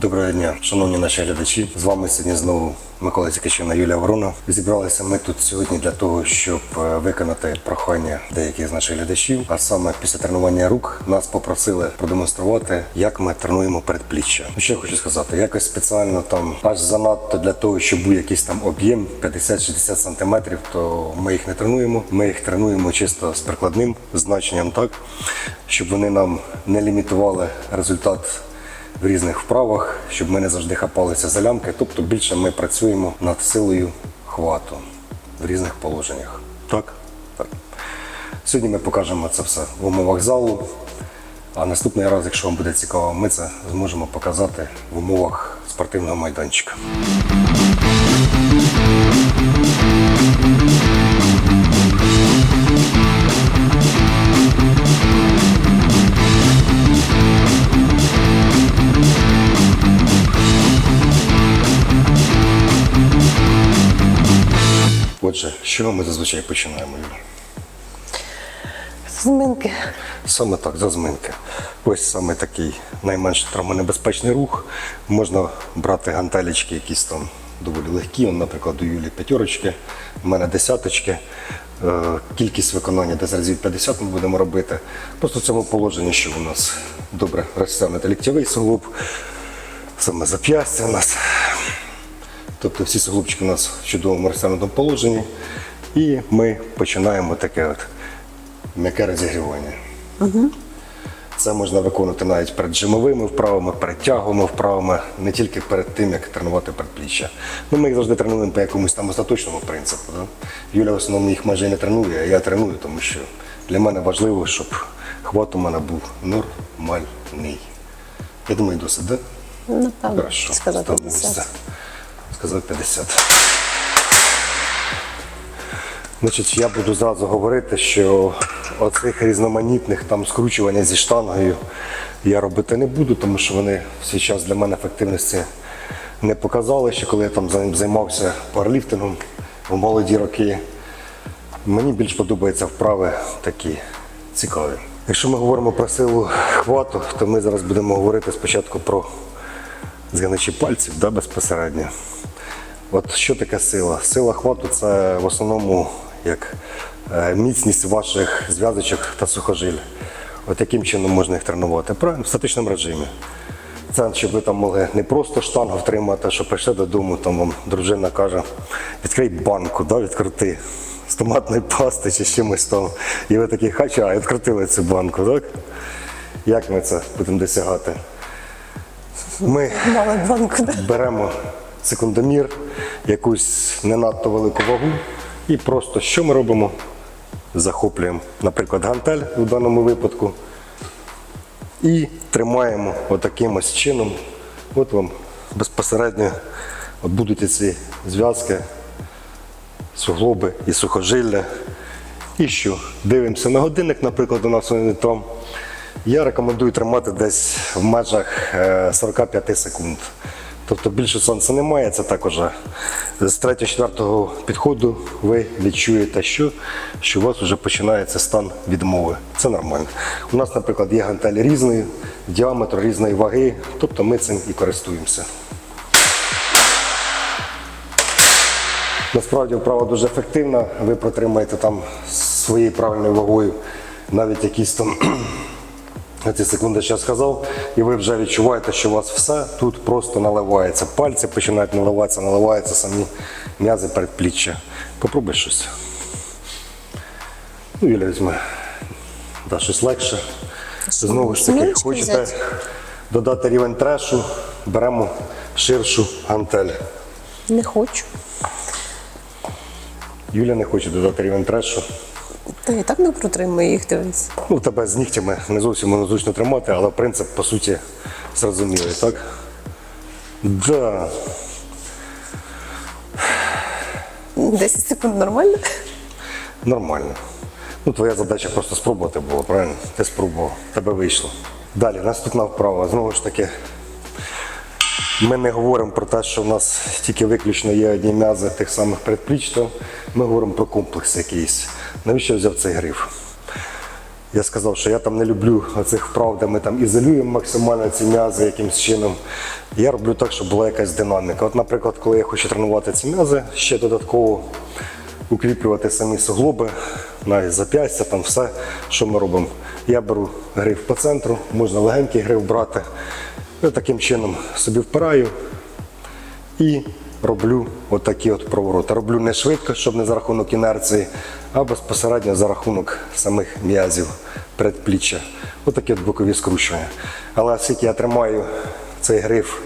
Доброго дня, шановні наші глядачі. З вами сьогодні знову Микола Цікачина, Юлія Ворона. Зібралися ми тут сьогодні для того, щоб е, виконати прохання деяких з наших глядачів. А саме після тренування рук нас попросили продемонструвати, як ми тренуємо передпліччя. Ну, що я хочу сказати, якось спеціально там аж занадто для того, щоб був якийсь там об'єм 50-60 сантиметрів, то ми їх не тренуємо. Ми їх тренуємо чисто з прикладним значенням, так щоб вони нам не лімітували результат в різних вправах, щоб ми не завжди хапалися за лямки. Тобто більше ми працюємо над силою хвату в різних положеннях. Так? Так. Сьогодні ми покажемо це все в умовах залу. А наступний раз, якщо вам буде цікаво, ми це зможемо показати в умовах спортивного майданчика. Отже, з чого ми зазвичай починаємо, Зминки. Саме так, зазминки. Ось саме такий найменш травмонебезпечний рух. Можна брати гантелечки якісь там доволі легкі. Наприклад, у Юлі п'ятерочки, у мене десяточки. Е, Кількість виконання десь разів 50 ми будемо робити. Просто в цьому положенні, що у нас добре розтягнути ліктєвий суглоб, саме зап'ястя у нас. Тобто всі суглобчики у нас в чудовому розтягнутому положенні. І ми починаємо таке от м'яке розігрівання. Це можна виконувати навіть перед жимовими вправами, перед тяговими вправами, не тільки перед тим, як тренувати передпліччя. Ну, ми їх завжди тренуємо по якомусь там остаточному принципу. Да? Юля в основному їх майже не тренує, а я треную, тому що для мене важливо, щоб хват у мене був нормальний. Я думаю, досить, так? Да? Напевно, Хорошо. сказати Становимося. 50. Сказав 50. Значить, я буду зразу говорити, що оцих різноманітних там скручування зі штангою я робити не буду, тому що вони в свій час для мене ефективності не показали, ще коли я там займався пауерліфтингом в молоді роки. Мені більш подобаються вправи такі цікаві. Якщо ми говоримо про силу хвату, то ми зараз будемо говорити спочатку про згиначі пальців да, безпосередньо. От що таке сила? Сила хвату це в основному як е, міцність ваших зв'язочок та сухожиль. От яким чином можна їх тренувати? Правильно, в статичному режимі. Це щоб ви там могли не просто штангу втримати, що прийшли додому, там вам дружина каже, відкрий банку, да, відкрути з томатної пасти чи з чимось там. І ви такі хача, відкрутили цю банку, так? Як ми це будемо досягати? Ми беремо секундомір, якусь не надто велику вагу, і просто що ми робимо? Захоплюємо, наприклад, гантель у даному випадку. І тримаємо отаким ось чином. От вам безпосередньо от будуть ці зв'язки, суглоби і сухожилля. І що? Дивимося на годинник, наприклад, у нас вони там. Я рекомендую тримати десь в межах е, 45 секунд. Тобто більше сонця немає, це також з 3-4 підходу ви відчуєте, що, що у вас вже починається стан відмови. Це нормально. У нас, наприклад, є гантелі різної, діаметр різної ваги, тобто ми цим і користуємося. Насправді вправа дуже ефективна. Ви протримаєте там своєю правильною вагою навіть якісь там ці секунди, що я сказав, і ви вже відчуваєте, що у вас все тут просто наливається. Пальці починають наливатися, наливаються самі м'язи передпліччя. Попробуй щось. Ну, Юля візьме да, щось легше. Знову ж таки, хочете додати рівень трешу, беремо ширшу гантель. Не хочу. Юля не хоче додати рівень трешу. Та і так не протримую їх, дивись. Ну, тебе з нігтями не зовсім зручно тримати, але принцип, по суті, зрозумілий, так? Да. 10 секунд нормально? Нормально. Ну, твоя задача просто спробувати було, правильно? Ти спробував, тебе вийшло. Далі, наступна вправа. Знову ж таки, ми не говоримо про те, що в нас тільки виключно є одні м'язи тих самих передпліч, то ми говоримо про комплекс якийсь. Навіщо я взяв цей гриф? Я сказав, що я там не люблю оцих вправ, де ми там ізолюємо максимально ці м'язи якимось чином. Я роблю так, щоб була якась динаміка. От, наприклад, коли я хочу тренувати ці м'язи, ще додатково укріплювати самі суглоби, навіть зап'ястя, там все, що ми робимо. Я беру гриф по центру, можна легенький гриф брати. І таким чином собі впираю і роблю отакі от провороти. Роблю не швидко, щоб не за рахунок інерції, а безпосередньо за рахунок самих м'язів передпліччя. Отакі от бокові скручування. Але оскільки я тримаю цей гриф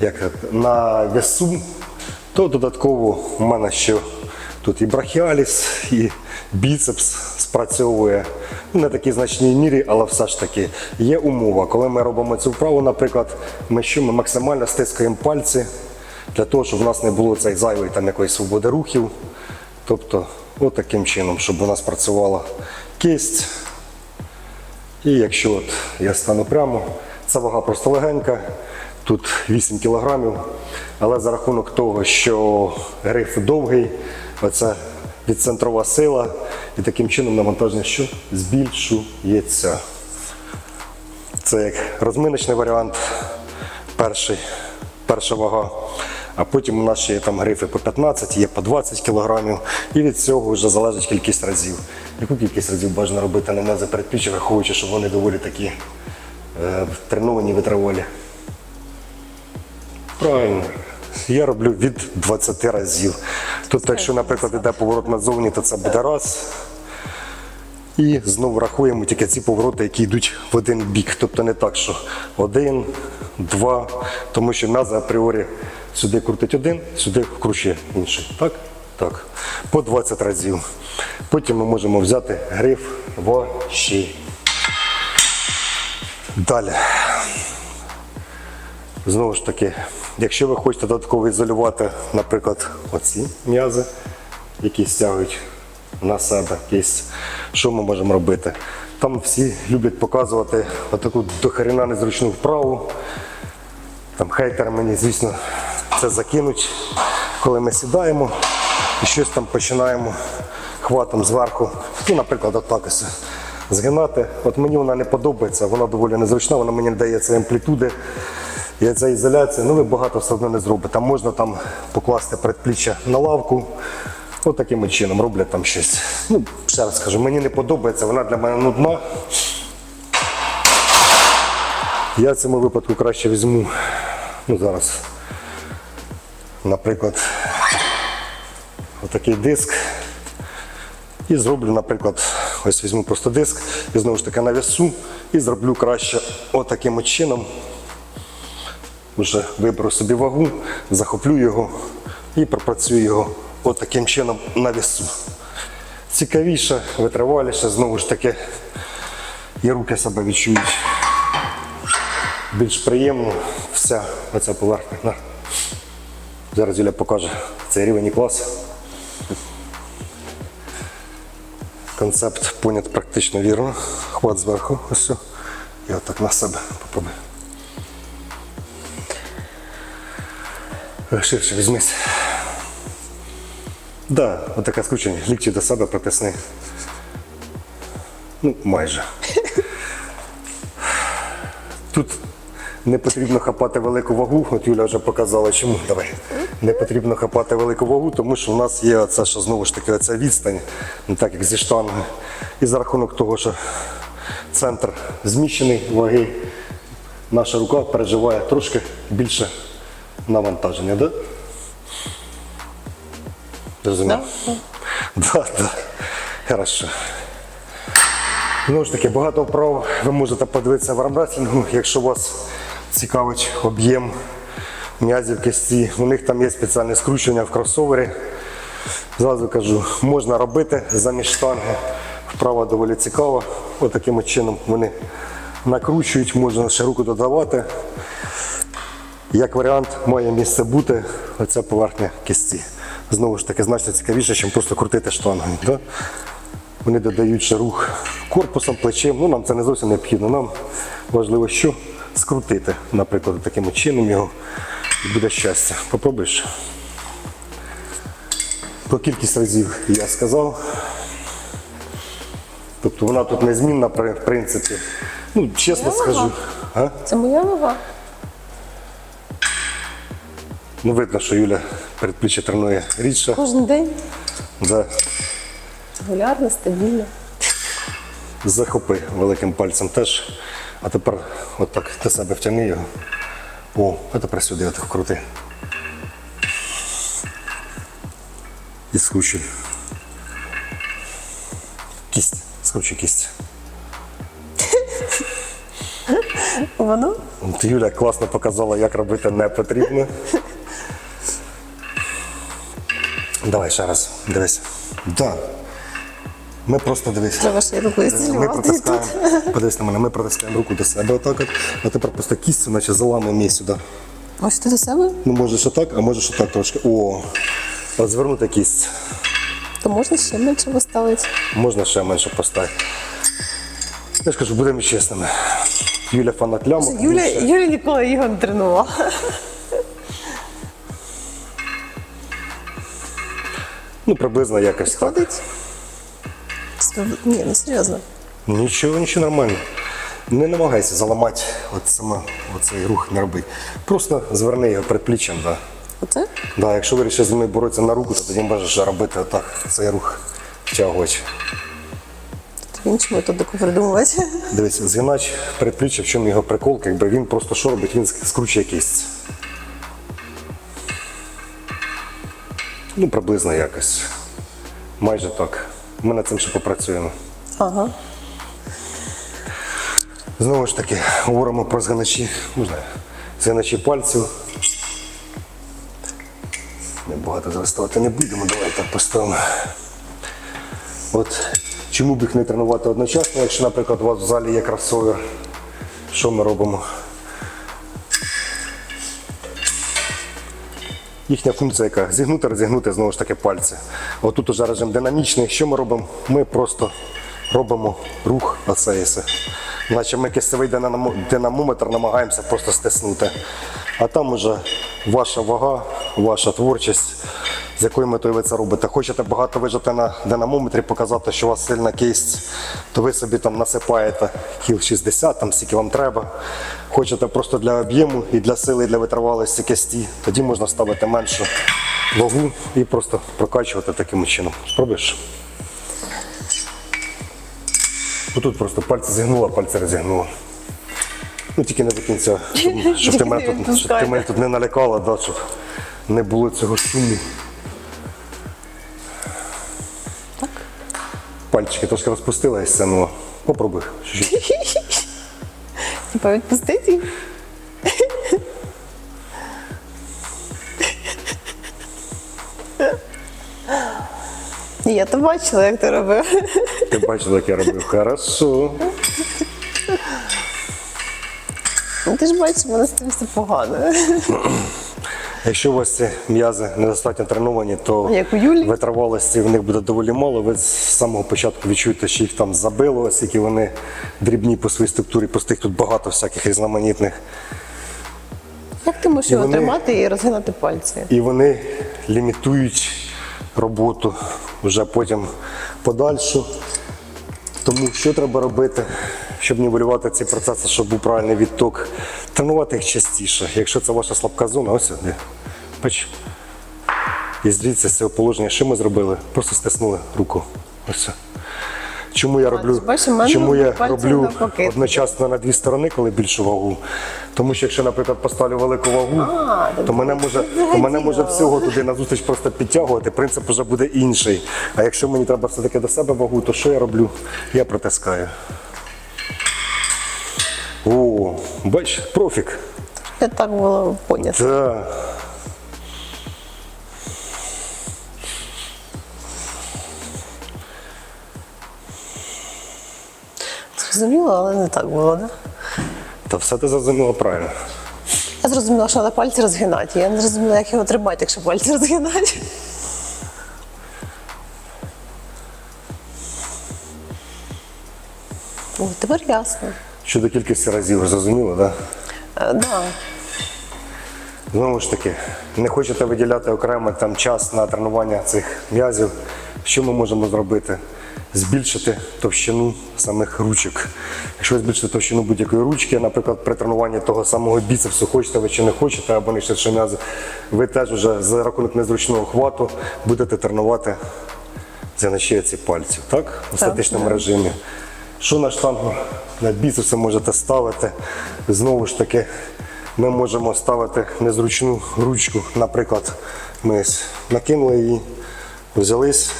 як на весу, то додатково у мене ще тут і брахіаліс, і біцепс спрацьовує. Ну, Не такій значній мірі, але все ж таки є умова. Коли ми робимо цю вправу, наприклад, ми що ми максимально стискаємо пальці для того, щоб в нас не було цей зайвий там якоїсь свободи рухів. Тобто, от таким чином, щоб у нас працювала кисть. І якщо от я стану прямо, ця вага просто легенька, тут 8 кілограмів, але за рахунок того, що гриф довгий, оця відцентрова сила, і таким чином навантаження що збільшується. Це як розминочний варіант, перший, перша вага. А потім у нас ще є там грифи по 15, є по 20 кілограмів. І від цього вже залежить кількість разів. Яку кількість разів бажано робити на м'язи передпліччя, враховуючи, що вони доволі такі е, треновані, витривалі. Правильно. Я роблю від 20 разів. Тобто, якщо, наприклад, йде поворот назовні, то це буде раз. І знову рахуємо тільки ці повороти, які йдуть в один бік. Тобто не так, що один, два, тому що м'язи апріорі сюди крутить один, сюди вкручує інший. Так? Так. По 20 разів. Потім ми можемо взяти гриф ваші. Далі. Знову ж таки, якщо ви хочете додатково ізолювати, наприклад, оці м'язи, які стягують на себе кисть, що ми можемо робити? Там всі люблять показувати отаку дохерена незручну вправу. Там хейтери мені, звісно, це закинуть, коли ми сідаємо і щось там починаємо хватом зверху. Ну, наприклад, отак згинати. От мені вона не подобається, вона доволі незручна, вона мені не дає цієї амплітуди. І ця ізоляція, ну ви багато все одно не зробите. Там можна там покласти предпліччя на лавку. От таким чином роблять там щось. Ну, ще раз скажу, мені не подобається, вона для мене нудна. Я в цьому випадку краще візьму, ну зараз, наприклад, отакий диск. І зроблю, наприклад, ось візьму просто диск і знову ж таки на весу і зроблю краще отаким от чином. Вже виберу собі вагу, захоплю його і пропрацюю його отаким чином на весу. Цікавіше, витриваліше, знову ж таки, і руки себе відчують більш приємно. Вся оця поверхня. Зараз Юля покаже цей рівень і клас. Концепт понят практично вірно. Хват зверху, ось все. І отак на себе попробуй. Ширше візьмись. Да, отаке скручення. Лікті до себе притисни. Ну, майже. Тут не потрібно хапати велику вагу. От Юля вже показала, чому. Давай. Не потрібно хапати велику вагу, тому що в нас є оце, що знову ж таки оця відстань, не так як зі штанги. І за рахунок того, що центр зміщений ваги, наша рука переживає трошки більше навантаження, да? Зрозумів? Да, да. Хорошо. Знову ж таки, багато вправ ви можете подивитися в армреслінгу, якщо вас цікавить об'єм м'язів кисті. У них там є спеціальне скручування в кросовері. Зразу кажу, можна робити замість штанги. Вправа доволі цікава. Ось таким от чином вони накручують, можна ще руку додавати. Як варіант, має місце бути оця поверхня кисті. Знову ж таки, значно цікавіше, ніж просто крутити штангою. Да? Вони додають ще рух корпусом, плечем. Ну, нам це не зовсім необхідно. Нам важливо, що скрутити, наприклад, таким чином його і буде щастя. Попробуєш? Про кількість разів я сказав. Тобто вона тут незмінна, в принципі. Ну, чесно Моя скажу. А? Це моя вага. Ну, видно, що Юля передпліччя тренує рідше. Кожен день Да. регулярно, стабільно. Захопи великим пальцем теж. А тепер отак до себе втягни його. О, а тепер сюди отак крути. І скручуй. Кість. Скручуй кість. Воно Юля класно показала, як робити не потрібно. Давай ще раз, дивись. Да. Ми просто дивись. треба ще й рукою Ми протискаємо, подивись на мене, ми протискаємо руку до себе отак от, а тепер просто кістю, наче заламуємо її сюди. Ось ти до себе, Ну можеш отак, а можеш отак трошки. О, от звернути кість. то можна ще менше поставити. Можна ще менше поставити. Я ж кажу, будемо чесними. Юля фанат лямок. Юля. Юля ніколи його не тренувала. Ну, приблизно якось так. Ходить. Спів- Ні, ну серйозно. Нічого, нічого нормально. Не намагайся заламати от саме оцей рух не роби. Просто зверни його предпліччям. Да. Оце? Да, якщо вирішиш з ними боротися на руку, то тоді можеш робити отак цей рух втягувач. Тобі іншу методику придумувати. Дивись, згинач передпліччя, в чому його прикол, якби він просто що робить, він скручує кість. Ну, приблизно якось. Майже так. Ми над цим ще попрацюємо. Ага. Знову ж таки, говоримо про згиначі, можна, згиначі пальців. Ми багато зростати не будемо, давай так поставимо. От чому б їх не тренувати одночасно, якщо, наприклад, у вас в залі є кросовер, що ми робимо? Їхня функція яка? Зігнути, розігнути знову ж таки пальці. Отут уже режим динамічний. Що ми робимо? Ми просто робимо рух асеїси. Наче ми кисевий динамометр намагаємося просто стиснути. А там уже ваша вага, ваша творчість, з якою метою ви це робите. Хочете багато вижити на динамометрі, показати, що у вас сильна кисть, то ви собі там насипаєте кіл 60, там скільки вам треба. Хочете просто для об'єму і для сили, і для витривалості кисті, тоді можна ставити меншу вагу і просто прокачувати таким чином. Спробуєш? Тут просто пальці зігнула, пальці розігнула. Ну тільки не до кінця, щоб, щоб, ти, мене тут, щоб ти мене тут не налякала, да, щоб не було цього шуму. Пальчики трошки розпустила і стягнула. Попробуй. Типа відпустити їх. Я то бачила, як ти робив. Ти бачила, як я робив. Хорошо. Ну, Ти ж бачиш, мене з тим все погано. Якщо у вас ці м'язи недостатньо треновані, то як у Юлі? витривалості в них буде доволі мало. Ви з самого початку відчуєте, що їх там забило, оскільки вони дрібні по своїй структурі, простих тут багато всяких різноманітних. Як ти можеш його вони- тримати і розгинати пальці? І вони лімітують роботу вже потім подальшу. Тому що треба робити, щоб нівелювати ці процеси, щоб був правильний відток. Тренувати їх частіше. Якщо це ваша слабка зона, ось сюди. Бач. І звідси з цього положення, що ми зробили? Просто стиснули руку. Ось. це. Чому я роблю, чому я роблю одночасно на дві сторони, коли більшу вагу? Тому що якщо, наприклад, поставлю велику вагу, то мене може, то мене може всього туди назустріч просто підтягувати, принцип вже буде інший. А якщо мені треба все-таки до себе вагу, то що я роблю? Я притискаю. О, бач, профік. Я так було понятно. Так. Зрозуміло, але не так було, да? Та все ти зрозуміло правильно. Я зрозуміла, що треба пальці розгинати. Я не зрозуміла, як його тримати, якщо пальці розгинати. О, тепер ясно. Щодо кількості разів зрозуміло, так? Да? Е, да. Знову ж таки, не хочете виділяти окремо там час на тренування цих м'язів. Що ми можемо зробити? збільшити товщину самих ручок. Якщо ви збільшите товщину будь-якої ручки, наприклад, при тренуванні того самого біцепсу, хочете ви чи не хочете, або нижче м'язи, ви теж вже за рахунок незручного хвату будете тренувати зігначає ці пальці, так? У статичному режимі. Що на штангу на біцепси можете ставити? Знову ж таки, ми можемо ставити незручну ручку. Наприклад, ми ось накинули її, взялись.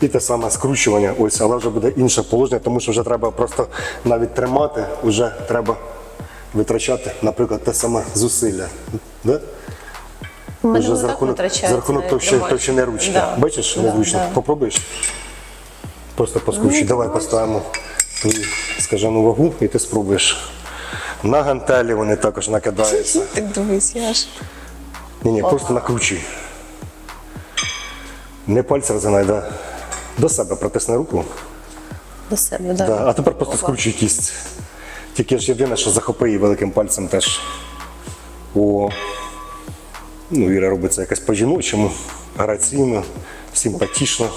І те саме скручування, ось, але вже буде інше положення, тому що вже треба просто навіть тримати, вже треба витрачати, наприклад, те саме зусилля. Да? Мене Вже за рахунок, за рахунок товщини, ручки. Да. Бачиш, Да, незручно. да. Попробуєш? Просто поскручуй. Давай поставимо твою скажену вагу і ти спробуєш. На гантелі вони також накидаються. Так дивись, я ж. Ні, ні, просто накручуй. Не пальці розгинай, да. До себе протисни руку. До себе, да. Да. А тепер просто скручуй кість. Тільки ж єдине, що захопи її великим пальцем теж. О. Ну, Іра робить це якось по-жіночому, граційно, симпатично.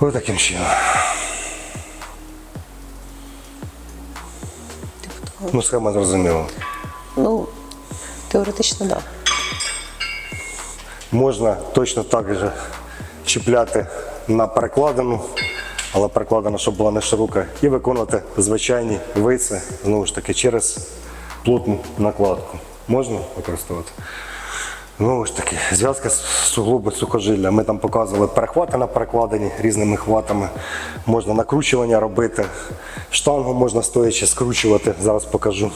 Ось таким чином. Ну, схема зрозуміла. Ну, теоретично, так. Да. Можна точно так же чіпляти на перекладину, але перекладина, щоб була не широка, і виконувати звичайні виси, знову ж таки, через плотну накладку. Можна використовувати? Знову ж таки, зв'язка суглоби сухожилля. Ми там показували перехвати на перекладині різними хватами. Можна накручування робити. Штангу можна стоячи скручувати. Зараз покажу.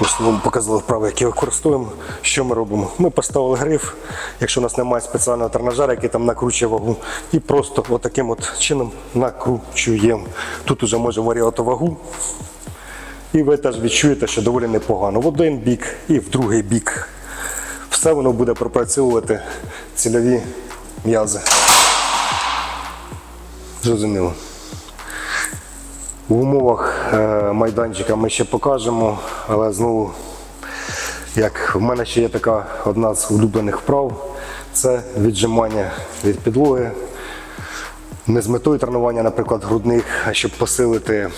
Ось вам показали вправи, які використовуємо. Що ми робимо? Ми поставили гриф, якщо у нас немає спеціального тренажера, який там накручує вагу, і просто отаким от чином накручуємо. Тут уже можемо варіати вагу. І ви теж відчуєте, що доволі непогано. В один бік і в другий бік. Все воно буде пропрацьовувати цільові м'язи. Зрозуміло. В умовах е, майданчика ми ще покажемо, але знову, як в мене ще є така одна з улюблених вправ, це віджимання від підлоги. Не з метою тренування, наприклад, грудних, а щоб посилити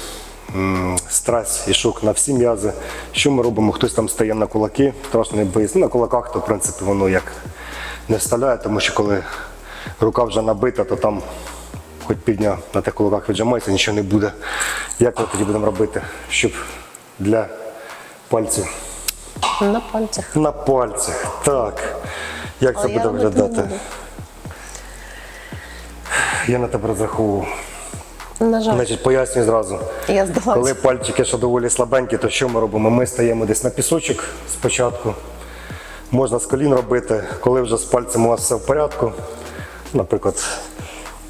стрес і шок на всі м'язи. Що ми робимо? Хтось там стає на кулаки, страшно не боїться. Ну, На кулаках, то в принципі воно як не вставляє, тому що коли рука вже набита, то там хоч півдня на тих кулаках віджимається, нічого не буде. Як ми тоді будемо робити, щоб для пальців? На пальцях. На пальцях. Так. Як це буде виглядати? Я на тебе розраховував. На жаль, Значить, пояснюю зразу. я здалася. Коли пальчики ще доволі слабенькі, то що ми робимо? Ми стаємо десь на пісочок спочатку. Можна з колін робити, коли вже з пальцем у вас все в порядку. Наприклад,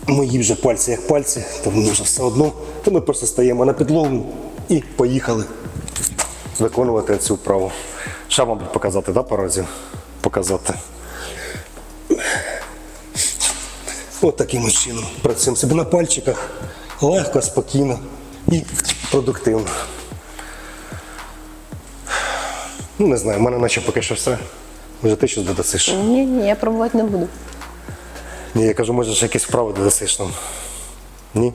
мої вже пальці як пальці, то вони вже все одно, то ми просто стаємо на підлогу і поїхали виконувати цю вправу. Ще вам показати, да, пару разів? Показати. От таким чином працюємо собі на пальчиках. Легко, спокійно і продуктивно. Ну, не знаю, в мене наче поки що все. Може, ти щось додасиш? Ні, ні, я пробувати не буду. Ні, я кажу, може, ще якісь вправи додасиш нам. Ні?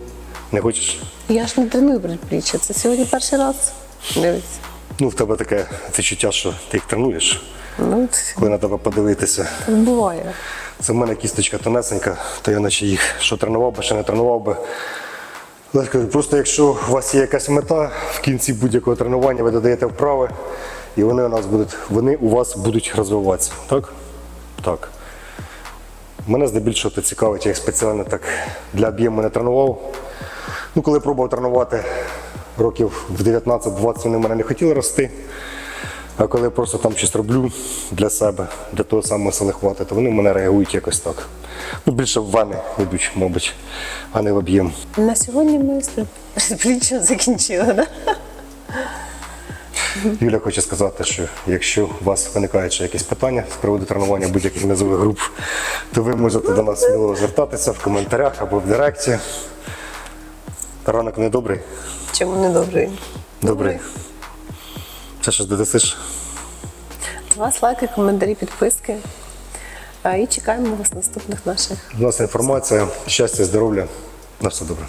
Не хочеш? Я ж не треную предпліччя. Це сьогодні перший раз. Дивіться. Ну, в тебе таке відчуття, що ти їх тренуєш, Ну, коли на тебе подивитися. так буває. Це в мене кісточка тонесенька, то я наче їх що тренував би, що не тренував би. Просто якщо у вас є якась мета, в кінці будь-якого тренування ви додаєте вправи, і вони у нас будуть, вони у вас будуть розвиватися. Так? Так. Мене здебільшого це цікавить, я їх спеціально так для об'єму не тренував. Ну, коли пробував тренувати років в 19-20 вони в мене не хотіли рости. А коли я просто там щось роблю для себе, для того самого сили хватить, то вони в мене реагують якось так. Ну, більше в вани йдуть, мабуть, а не в об'єм. На сьогодні ми з закінчили, да? Юля хоче сказати, що якщо у вас виникають ще якісь питання з приводу тренування будь-яких низових груп, то ви можете до нас сміло звертатися в коментарях або в директі. Ранок не добрий? Чому не добрий? Добрий. Це щось додасиш? Вас лайки, коментарі, підписки. Е, І чекаємо вас наступних наших. У нас інформація, щастя, здоров'я. На все добре.